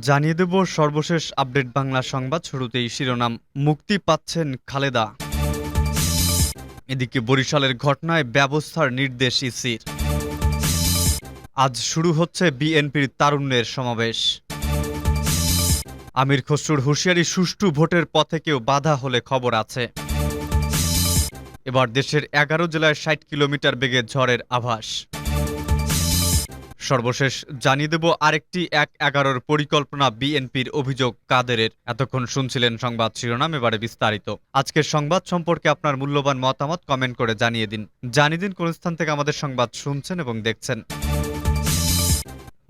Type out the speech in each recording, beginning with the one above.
জানিয়ে দেব সর্বশেষ আপডেট বাংলা সংবাদ শুরুতেই শিরোনাম, মুক্তি পাচ্ছেন খালেদা। এদিকে বরিশালের ঘটনায় ব্যবস্থার নির্দেশ ইসির। আজ শুরু হচ্ছে বিএনপির তারুণ্যের সমাবেশ। আমির খসরুর হুঁশিয়ারি, সুষ্ঠু ভোটের পথে কেউ বাধা হলে খবর আছে। এবার দেশের এগারো জেলায় ষাট কিলোমিটার বেগে ঝড়ের আভাস। সর্বশেষ জানিয়ে দেব আরেকটি এক এগারোর পরিকল্পনা বিএনপির অভিযোগ কাদেরের। এতক্ষণ শুনছিলেন সংবাদ শিরোনাম, এবারে বিস্তারিত। আজকের সংবাদ সম্পর্কে আপনার মূল্যবান মতামত কমেন্ট করে জানিয়ে দিন। জানিয়ে দিন কোন স্থান থেকে আমাদের সংবাদ শুনছেন এবং দেখছেন।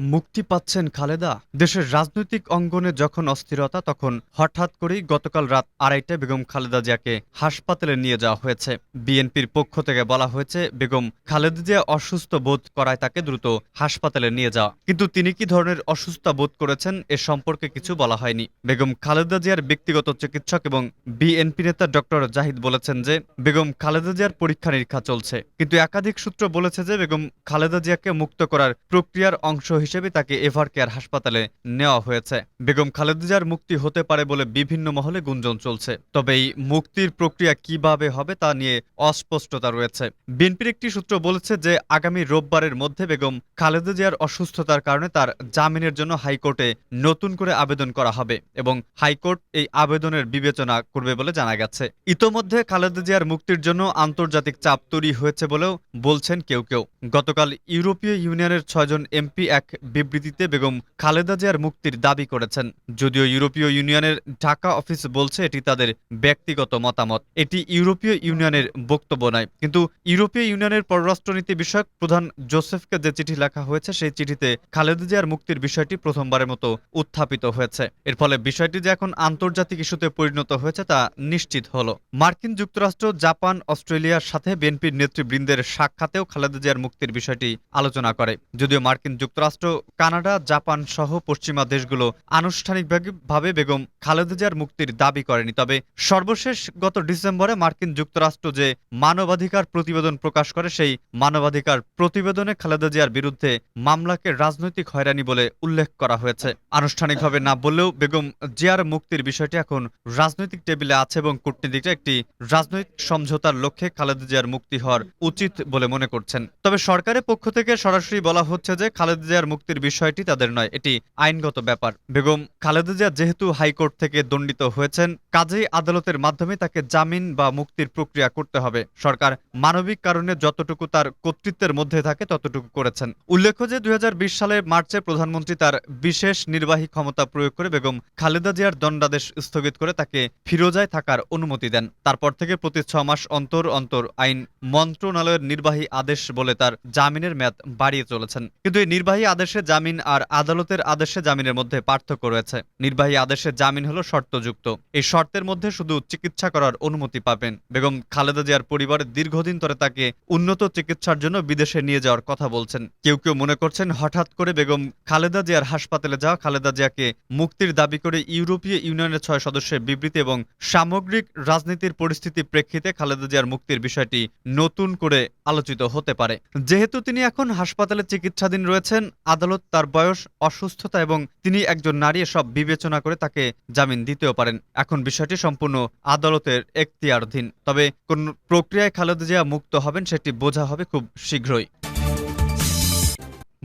মুক্তি পাচ্ছেন খালেদা। দেশের রাজনৈতিক অঙ্গনে যখন অস্থিরতা, তখন হঠাৎ করেই গতকাল রাত আড়াইটায় বেগম খালেদা জিয়াকে হাসপাতালে নিয়ে যাওয়া হয়েছে। বিএনপির পক্ষ থেকে বলা হয়েছে, বেগম খালেদা জিয়া অসুস্থ বোধ করায় তাকে দ্রুত হাসপাতালে নিয়ে যাওয়া। কিন্তু তিনি কি ধরনের অসুস্থতা বোধ করেছেন, এ সম্পর্কে কিছু বলা হয়নি। বেগম খালেদা জিয়ার ব্যক্তিগত চিকিৎসক এবং বিএনপি নেতা ডক্টর জাহিদ বলেছেন যে, বেগম খালেদা জিয়ার পরীক্ষা নিরীক্ষা চলছে। কিন্তু একাধিক সূত্র বলেছে যে, বেগম খালেদা জিয়াকে মুক্ত করার প্রক্রিয়ার অংশ হিসেবে তাকে এভার কেয়ার হাসপাতালে নেওয়া হয়েছে। বেগম খালেদা জিয়ার মুক্তি হতে পারে বলে বিভিন্ন মহলে গুঞ্জন চলছে। তবে এই মুক্তির প্রক্রিয়া কীভাবে হবে তা নিয়ে অস্পষ্টতা রয়েছে। বিএনপির একটি সূত্র বলেছে যে, আগামী রোববারের মধ্যে বেগম খালেদা জিয়ার অসুস্থতার কারণে তার জামিনের জন্য হাইকোর্টে নতুন করে আবেদন করা হবে এবং হাইকোর্ট এই আবেদনের বিবেচনা করবে বলে জানা গেছে। ইতোমধ্যে খালেদা জিয়ার মুক্তির জন্য আন্তর্জাতিক চাপ তৈরি হয়েছে বলেও বলছেন কেউ কেউ। গতকাল ইউরোপীয় ইউনিয়নের ছয়জন এমপি এক বিবৃতিতে বেগম খালেদা জিয়ার মুক্তির দাবি করেছেন। যদিও ইউরোপীয় ইউনিয়নের ঢাকা অফিস বলছে এটি তাদের ব্যক্তিগত মতামত। এটি ইউরোপীয় ইউনিয়নের বক্তব্য নয়। কিন্তু ইউরোপীয় ইউনিয়নের পররাষ্ট্রনীতি বিষয়ক প্রধান জোসেফকে যে চিঠি লেখা হয়েছে, সেই চিঠিতে খালেদা জিয়ার মুক্তির বিষয়টি প্রথমবারের মতো উত্থাপিত হয়েছে। এর ফলে বিষয়টি যে এখন আন্তর্জাতিক ইস্যুতে পরিণত হয়েছে, তা নিশ্চিত হলো। মার্কিন যুক্তরাষ্ট্র, জাপান, অস্ট্রেলিয়ার সাথে বিএনপির নেতৃবৃন্দের সাক্ষাতেও খালেদা জিয়ার মুক্তির বিষয়টি আলোচনা করে। যদিও মার্কিন যুক্তরাষ্ট্র কানাডা, জাপান সহ পশ্চিমা দেশগুলো আনুষ্ঠানিকভাবে বেগম খালেদা জিয়ার মুক্তির দাবি করেনি। তবে সর্বশেষ গত ডিসেম্বরে মার্কিন যুক্তরাষ্ট্র যে মানবাধিকার প্রতিবেদন প্রকাশ করে, সেই মানবাধিকার প্রতিবেদনে খালেদা জিয়ার বিরুদ্ধে মামলাকে রাজনৈতিক হয়রানি বলে উল্লেখ করা হয়েছে। আনুষ্ঠানিকভাবে না বললেও বেগম জিয়ার মুক্তির বিষয়টি এখন রাজনৈতিক টেবিলে আছে এবং কূটনীতিকরা একটি রাজনৈতিক সমঝোতার লক্ষ্যে খালেদা জিয়ার মুক্তি হওয়ার উচিত বলে মনে করছেন। তবে সরকারের পক্ষ থেকে সরাসরি বলা হচ্ছে যে, খালেদা জিয়ার মুক্তির বিষয়টি তাদের নয়, এটি আইনগত ব্যাপার। বেগম খালেদা জিয়া যেহেতু হাইকোর্ট থেকে দণ্ডিত হয়েছেন, কাজেই আদালতের মাধ্যমে তাকে জামিন বা মুক্তির প্রক্রিয়া করতে হবে। সরকার মানবিক কারণে যতটুকু তার কর্তৃত্বের মধ্যে থাকে, ততটুকু করেছেন। উল্লেখ্য যে দুই সালের মার্চে প্রধানমন্ত্রী তার বিশেষ নির্বাহী ক্ষমতা প্রয়োগ করে বেগম খালেদা জিয়ার দণ্ডাদেশ স্থগিত করে তাকে ফিরোজায় থাকার অনুমতি দেন। তারপর থেকে প্রতি ছ মাস অন্তর অন্তর আইন মন্ত্রণালয়ের নির্বাহী আদেশ বলে তার জামিনের মেয়াদ বাড়িয়ে চলেছেন। কিন্তু এই নির্বাহী আদেশে জামিন আর আদালতের আদেশে জামিনের মধ্যে পার্থক্য রয়েছে। নির্বাহী আদেশে জামিন হলো শর্তযুক্ত। এই শর্তের মধ্যে শুধু চিকিৎসা করার অনুমতি পাবেন। বেগম খালেদা জিয়ার পরিবারের দীর্ঘদিন ধরে তাকে উন্নত চিকিৎসার জন্য বিদেশে নিয়ে যাওয়ার কথা বলছেন। কেউ কেউ মনে করছেন হঠাৎ করে বেগম খালেদা জিয়ার হাসপাতালে যাওয়া খালেদা জিয়াকে মুক্তির দাবি করে ইউরোপীয় ইউনিয়নের ছয় সদস্যের বিবৃতি এবং সামগ্রিক রাজনীতির পরিস্থিতি প্রেক্ষিতে খালেদা জিয়ার মুক্তির বিষয়টি নতুন করে আলোচিত হতে পারে। যেহেতু তিনি এখন হাসপাতালে চিকিৎসাধীন রয়েছেন আদালত তার বয়স, অসুস্থতা এবং তিনি একজন নারী সব বিবেচনা করে তাকে জামিন দিতেও পারেন। এখন বিষয়টি সম্পূর্ণ আদালতের এখতিয়ারধীন। তবে কোন প্রক্রিয়ায় খালেদা জিয়া মুক্ত হবেন সেটি বোঝা হবে খুব শীঘ্রই।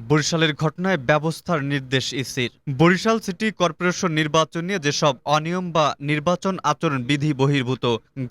বরিশালের ঘটনায় ব্যবস্থার নির্দেশ ইসির। বরিশাল সিটি কর্পোরেশন নির্বাচন নিয়ে যেসব অনিয়ম বা নির্বাচন আচরণ বিধি বহির্ভূত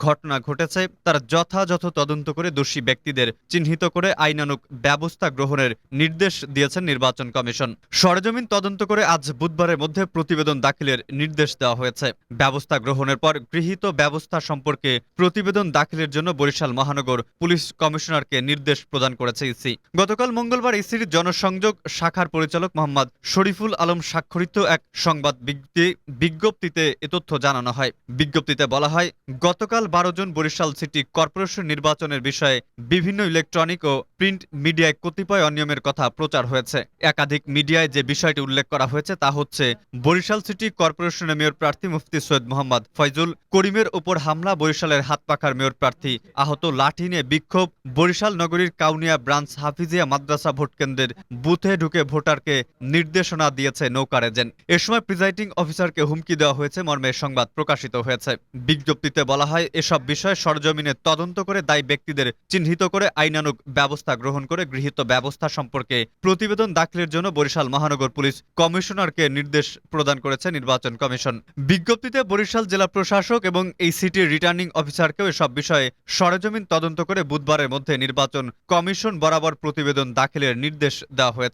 ঘটনা ঘটেছে, তার যথাযথ তদন্ত করে দোষী ব্যক্তিদের চিহ্নিত করে আইনানুক ব্যবস্থা গ্রহণের নির্দেশ দিয়েছেন নির্বাচন কমিশন। সরেজমিন তদন্ত করে আজ বুধবারের মধ্যে প্রতিবেদন দাখিলের নির্দেশ দেওয়া হয়েছে। ব্যবস্থা গ্রহণের পর গৃহীত ব্যবস্থা সম্পর্কে প্রতিবেদন দাখিলের জন্য বরিশাল মহানগর পুলিশ কমিশনারকে নির্দেশ প্রদান করেছে ইসি। গতকাল মঙ্গলবার ইসির জনসংযোগ শাখার পরিচালক মোহাম্মদ শরীফুল আলম স্বাক্ষরিত এক সংবাদ বিজ্ঞপ্তি- বিজ্ঞপ্তিতে এ তথ্য জানানো হয়। বিজ্ঞপ্তিতে বলা হয়, গতকাল বারো জন বরিশাল সিটি কর্পোরেশন নির্বাচনের বিষয়ে বিভিন্ন ইলেকট্রনিক ও প্রিন্ট মিডিয়ায় কতিপয় অনিয়মের কথা প্রচার হয়েছে। একাধিক মিডিয়ায় যে বিষয়টি উল্লেখ করা হয়েছে তা হচ্ছে, বরিশাল সিটি কর্পোরেশনের মেয়র প্রার্থী মুফতি সৈয়দ মোহাম্মদ ফয়জুল করিমের উপর হামলা, বরিশালের হাতপাখার মেয়র প্রার্থী আহত লাঠি নিয়ে বিক্ষোভ, বরিশাল নগরীর কাউনিয়া ব্রাঞ্চ হাফিজিয়া মাদ্রাসা ভোটকেন্দ্রের বুথ বুথে ঢুকে ভোটারকে নির্দেশনা দিয়েছে নৌকার এজেন্ট। এ সময় প্রিজাইডিং অফিসারকে হুমকি দেওয়া হয়েছে, মর্মে সংবাদ প্রকাশিত হয়েছে। বিজ্ঞপ্তিতে বলা হয়, এসব বিষয়ে সরজমিনে তদন্ত করে দায়ী ব্যক্তিদের চিহ্নিত করে আইনানুগ ব্যবস্থা গ্রহণ করে গৃহীত ব্যবস্থা সম্পর্কে প্রতিবেদন দাখিলের জন্য বরিশাল মহানগর পুলিশ কমিশনারকে নির্দেশ প্রদান করেছে নির্বাচন কমিশন। বিজ্ঞপ্তিতে বরিশাল জেলা প্রশাসক এবং এই সিটির রিটার্নিং অফিসারকেও এসব বিষয়ে সরজমিন তদন্ত করে বুধবারের মধ্যে নির্বাচন কমিশন বরাবর প্রতিবেদন দাখিলের নির্দেশ দেওয়া হয়েছে।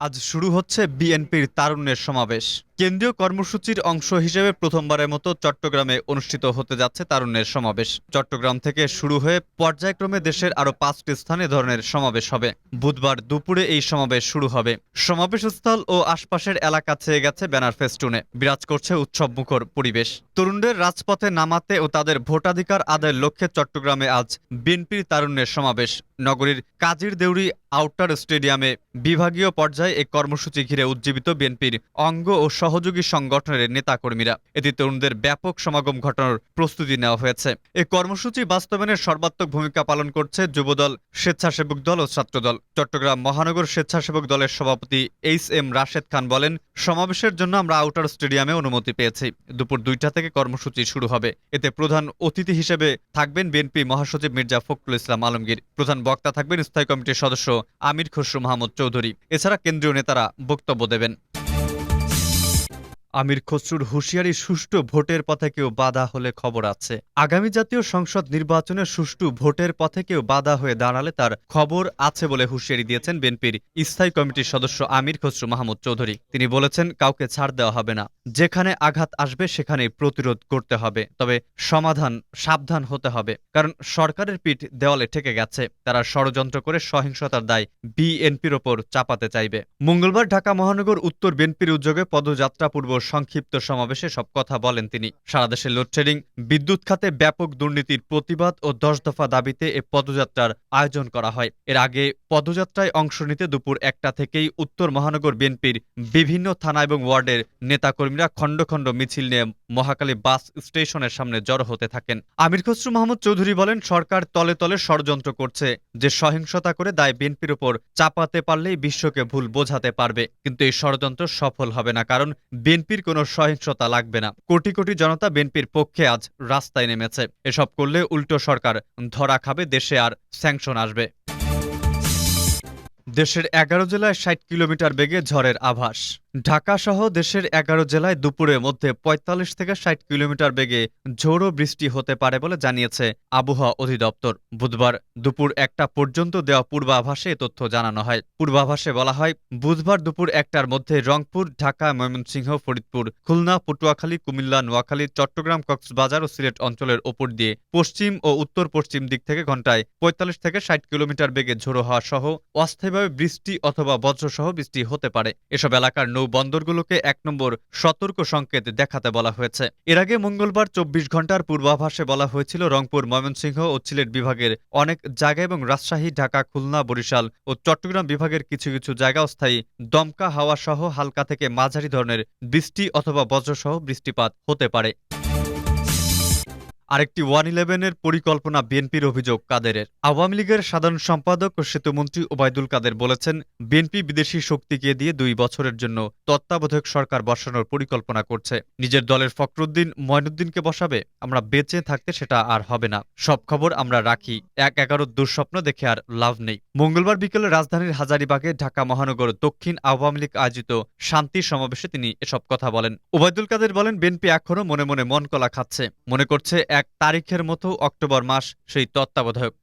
আজ শুরু হচ্ছে বিএনপির তারুণ্যের সমাবেশ। কেন্দ্রীয় কর্মসূচির অংশ হিসেবে প্রথমবারের মতো চট্টগ্রামে অনুষ্ঠিত হতে যাচ্ছে তারুণ্যের সমাবেশ। চট্টগ্রাম থেকে শুরু হয়ে পর্যায়ক্রমে দেশের আরও পাঁচটি স্থানে ধরনের সমাবেশ হবে। বুধবার দুপুরে এই সমাবেশ শুরু হবে। সমাবেশস্থল ও আশপাশের এলাকা ছেয়ে গেছে ব্যানার ফেস্টুনে। বিরাজ করছে উৎসবমুখর পরিবেশ। তরুণদের রাজপথে নামাতে ও তাদের ভোটাধিকার আদায়ের লক্ষ্যে চট্টগ্রামে আজ বিএনপির তারুণ্যের সমাবেশ। নগরীর কাজীর দেউরি আউটার স্টেডিয়ামে বিভাগীয় পর্যায়ে এই কর্মসূচি ঘিরে উজ্জীবিত বিএনপির অঙ্গ ও সহযোগী সংগঠনের নেতাকর্মীরা। এতে তরুণদের ব্যাপক সমাগম ঘটানোর প্রস্তুতি নেওয়া হয়েছে। এই কর্মসূচি বাস্তবায়নের সর্বাত্মক ভূমিকা পালন করছে যুবদল, স্বেচ্ছাসেবক দল ও ছাত্রদল। চট্টগ্রাম মহানগর স্বেচ্ছাসেবক দলের সভাপতি এইচ এম রাশেদ খান বলেন, সমাবেশের জন্য আমরা আউটার স্টেডিয়ামে অনুমতি পেয়েছি। দুপুর দুইটা থেকে কর্মসূচি শুরু হবে। এতে প্রধান অতিথি হিসেবে থাকবেন বিএনপি মহাসচিব মির্জা ফখরুল ইসলাম আলমগীর। প্রধান বক্তা থাকবেন স্থায়ী কমিটির সদস্য আমির খসরু মাহমুদ চৌধুরী। এছাড়া কেন্দ্রীয় নেতারা বক্তব্য দেবেন। আমির খসরুর হুঁশিয়ারি সুষ্ঠু ভোটের পথে কেউ বাধা হলে খবর আছে। আগামী জাতীয় সংসদ নির্বাচনে সুষ্ঠু ভোটের পথে কেউ বাধা হয়ে দাঁড়ালে তার খবর আছে বলে হুঁশিয়ারি দিয়েছেন বিএনপির স্থায়ী কমিটির সদস্য আমির খসরু মাহমুদ চৌধুরী। তিনি বলেছেন, কাউকে ছাড় দেওয়া হবে না। যেখানে আঘাত আসবে, সেখানেই প্রতিরোধ করতে হবে। তবে সমাধান সাবধান হতে হবে। কারণ সরকারের পিঠ দেওয়ালে ঠেকে গেছে। তারা ষড়যন্ত্র করে সহিংসতার দায় বিএনপির ওপর চাপাতে চাইবে। মঙ্গলবার ঢাকা মহানগর উত্তর বিএনপির উদ্যোগে পদযাত্রা পূর্ব সংক্ষিপ্ত সমাবেশে সব কথা বলেন তিনি। সারা দেশে লোডশেডিং বিদ্যুৎ খাতে ব্যাপক দুর্নীতির প্রতিবাদ ও দশ দফা দাবিতে এ পদযাত্রার আয়োজন করা হয়। এর আগে পদযাত্রায় অংশ নিতে দুপুর একটা থেকেই উত্তর মহানগর বিএনপির বিভিন্ন থানা এবং ওয়ার্ডের নেতাকর্মীরা খণ্ড খণ্ড মিছিল নিয়ে মহাকালী বাস স্টেশনের সামনে জড়ো হতে থাকেন। আমির খসরু মাহমুদ চৌধুরী বলেন, সরকার তলে তলে ষড়যন্ত্র করছে। যে সহিংসতা করে দায় বিএনপির উপর চাপাতে পারলেই বিশ্বকে ভুল বোঝাতে পারবে। কিন্তু এই ষড়যন্ত্র সফল হবে না, কারণ বিএনপির কোনো সহিংসতা লাগবে না। কোটি কোটি জনতা বিএনপির পক্ষে আজ রাস্তায় নেমেছে। এসব করলে উল্টো সরকার ধরা খাবে, দেশে আর স্যাংশন আসবে। দেশের এগারো জেলায় ষাট কিলোমিটার বেগে ঝড়ের আভাস। ঢাকা সহ দেশের এগারো জেলায় দুপুরের মধ্যে ৪৫ থেকে ষাট কিলোমিটার বেগে ঝোড়ো বৃষ্টি হতে পারে বলে জানিয়েছে আবহাওয়া অধিদপ্তর। বুধবার দুপুর একটা পর্যন্ত দেওয়া পূর্বাভাসে এ তথ্য জানানো হয়। পূর্বাভাসে বলা হয়, বুধবার দুপুর একটার মধ্যে রংপুর, ঢাকা, ময়মনসিংহ, ফরিদপুর, খুলনা, পটুয়াখালী, কুমিল্লা, নোয়াখালী, চট্টগ্রাম, কক্সবাজার ও সিলেট অঞ্চলের ওপর দিয়ে পশ্চিম ও উত্তর পশ্চিম দিক থেকে ঘন্টায় পঁয়তাল্লিশ থেকে ষাট কিলোমিটার বেগে ঝোড়ো হওয়া সহ অস্থায়ীভাবে বৃষ্টি অথবা বজ্রসহ বৃষ্টি হতে পারে। এসব এলাকার নৌ বন্দরগুলোকে এক নম্বর সতর্ক সংকেত দেখাতে বলা হয়েছে। এর আগে মঙ্গলবার চব্বিশ ঘণ্টার পূর্বাভাসে বলা হয়েছিল, রংপুর, ময়মনসিংহ ও সিলেট বিভাগের অনেক জায়গা এবং রাজশাহী, ঢাকা, খুলনা, বরিশাল ও চট্টগ্রাম বিভাগের কিছু কিছু জায়গা অস্থায়ী দমকা হাওয়া সহ হালকা থেকে মাঝারি ধরনের বৃষ্টি অথবা বজ্রসহ বৃষ্টিপাত হতে পারে। আরেকটি ওয়ান ইলেভেনের পরিকল্পনা বিএনপির অভিযোগ কাদেরের। আওয়ামী লীগের সাধারণ সম্পাদক ও সেতুমন্ত্রী ওবায়দুল কাদের বলেছেন, বিএনপি বিদেশি শক্তিকে দিয়ে দুই বছরের জন্য তত্ত্বাবধায়ক সরকার বসানোর পরিকল্পনা করছে। নিজের দলের ফখরুদ্দিন ময়নুদ্দিনকে বসাবে, আমরা বেঁচে থাকতে সেটা আর হবে না। সব খবর আমরা রাখি, এক এগারো দুঃস্বপ্ন দেখে আর লাভ নেই। মঙ্গলবার বিকেলে রাজধানীর হাজারিবাগে ঢাকা মহানগর দক্ষিণ আওয়ামী লীগ আয়োজিত শান্তি সমাবেশে তিনি এসব কথা বলেন। ওবায়দুল কাদের বলেন, বিএনপি এখনও মনে মনে মন কলা খাচ্ছে। মনে করছে এক তারিখের মতো অক্টোবর মাস সেই তত্ত্বাবধায়ক।